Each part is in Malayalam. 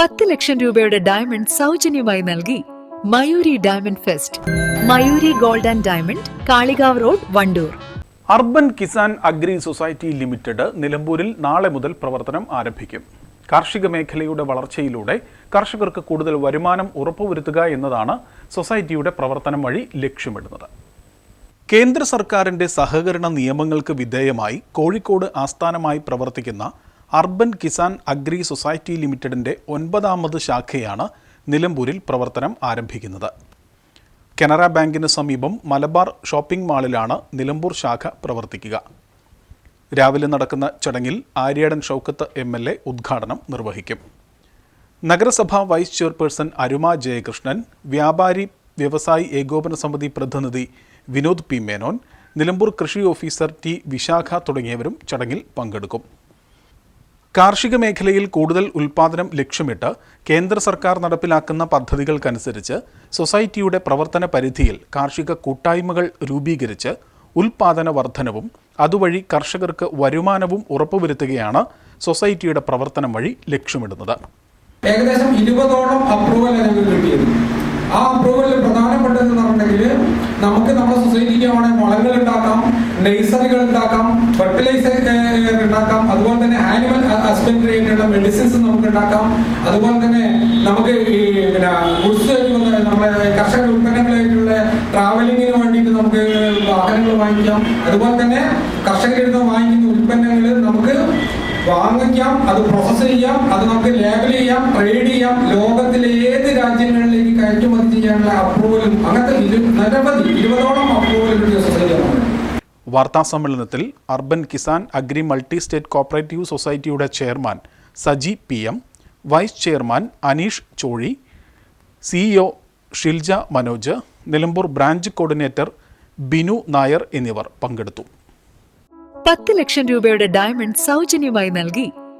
പത്ത് ലക്ഷം രൂപയുടെ ഡയമണ്ട് സൗജന്യമായി നൽകി Mayuri diamond fest Mayuri gold and diamond Kalikavu road Wandoor. Urban Kisan agri society limited നിലമ്പൂരിൽ നാളെ മുതൽ പ്രവർത്തനം ആരംഭിക്കും. കാർഷിക മേഖലയുടെ വളർച്ചയിലൂടെ കർഷകർക്ക് കൂടുതൽ വരുമാനം ഉറപ്പുവരുത്തുക എന്നതാണ് സൊസൈറ്റിയുടെ പ്രവർത്തനം വഴി ലക്ഷ്യമിടുന്നത്. കേന്ദ്ര സർക്കാരിന്റെ സഹകരണ നിയമങ്ങൾക്ക് വിധേയമായി കോഴിക്കോട് ആസ്ഥാനമായി പ്രവർത്തിക്കുന്ന അർബൻ കിസാൻ അഗ്രി സൊസൈറ്റി ലിമിറ്റഡിന്റെ ഒൻപതാമത് ശാഖയാണ് നിലമ്പൂരിൽ പ്രവർത്തനം ആരംഭിക്കുന്നത്. കനറ ബാങ്കിന് സമീപം മലബാർ ഷോപ്പിംഗ് മാളിലാണ് നിലമ്പൂർ ശാഖ പ്രവർത്തിക്കുക. രാവിലെ നടക്കുന്ന ചടങ്ങിൽ Aryadan Shoukath M L A ഉദ്ഘാടനം നിർവഹിക്കും. നഗരസഭാ വൈസ് ചെയർപേഴ്സൺ അരുമ ജയകൃഷ്ണൻ വ്യാപാരി വ്യവസായി ഏകോപന സമിതി പ്രതിനിധി വിനോദ് പി മേനോൻ നിലമ്പൂർ കൃഷി ഓഫീസർ ടി വിശാഖ തുടങ്ങിയവരും ചടങ്ങിൽ പങ്കെടുക്കും. കാർഷിക മേഖലയിൽ കൂടുതൽ ഉൽപാദനം ലക്ഷ്യമിട്ട് കേന്ദ്ര സർക്കാർ നടപ്പിലാക്കുന്ന പദ്ധതികൾക്കനുസരിച്ച് സൊസൈറ്റിയുടെ പ്രവർത്തന പരിധിയിൽ കാർഷിക കൂട്ടായ്മകൾ രൂപീകരിച്ച് ഉൽപാദന വർധനവും അതുവഴി കർഷകർക്ക് വരുമാനവും ഉറപ്പുവരുത്തുകയാണ് സൊസൈറ്റിയുടെ പ്രവർത്തനം വഴി ലക്ഷ്യമിടുന്നത്. ഏകദേശം ഇരുപതോളം അപ്രൂവൽ ഞങ്ങൾക്ക് കിട്ടിയത്. ആ അപ്രൂവലിൽ പ്രധാനപ്പെട്ടതെന്ന് പറഞ്ഞിട്ടുണ്ടെങ്കിൽ നമുക്ക് നമ്മുടെ സൊസൈറ്റിക്ക് വേണമെങ്കിൽ വളങ്ങൾ ഉണ്ടാക്കാം നഴ്സറികൾ ഉണ്ടാക്കാം ഫെർട്ടിലൈസർ ഉണ്ടാക്കാം. അതുപോലെ തന്നെ ഹസ്ബൻഡറി ആയിട്ടുള്ള മെഡിസിൻസ് നമുക്ക് ഉണ്ടാക്കാം അതുപോലെ തന്നെ നമുക്ക് ഈ പിന്നെ ഗുഡ്സ് നമ്മുടെ കർഷക ഉൽപ്പന്നങ്ങളായിട്ടുള്ള ട്രാവലിങ്ങിന് വേണ്ടിയിട്ട് നമുക്ക് വാഹനങ്ങൾ വാങ്ങിക്കാം. അതുപോലെ തന്നെ കർഷകരിൽ നിന്ന് വാങ്ങിക്കുന്ന ഉൽപ്പന്നങ്ങൾ നമുക്ക് വാങ്ങിക്കാം. അത് പ്രോസസ് ചെയ്യാം. അത് നമുക്ക് ലേബൽ ചെയ്യാം ട്രേഡ് ചെയ്യാം. ലോകത്തിലെ ഏത് രാജ്യങ്ങളിലേക്ക് കയറ്റുമതി ചെയ്യാനുള്ള അപ്രൂവലും അങ്ങനത്തെ നിരവധി ഇരുപതോളം വാർത്താ സമ്മേളനത്തിൽ urban Kisan agri multi state cooperative സൊസൈറ്റിയുടെ chairman Saji P M vice chairman Aneesh Chozhi CEO Shilja Manoj Nilambur branch coordinator Binu Nair എന്നിവർ പങ്കെടുത്തു. പത്ത് ലക്ഷം രൂപയുടെ ഡയമണ്ട് സൗജന്യമായി നൽകി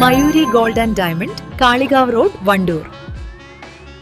Mayuri gold and diamond Kalikavu road Wandoor.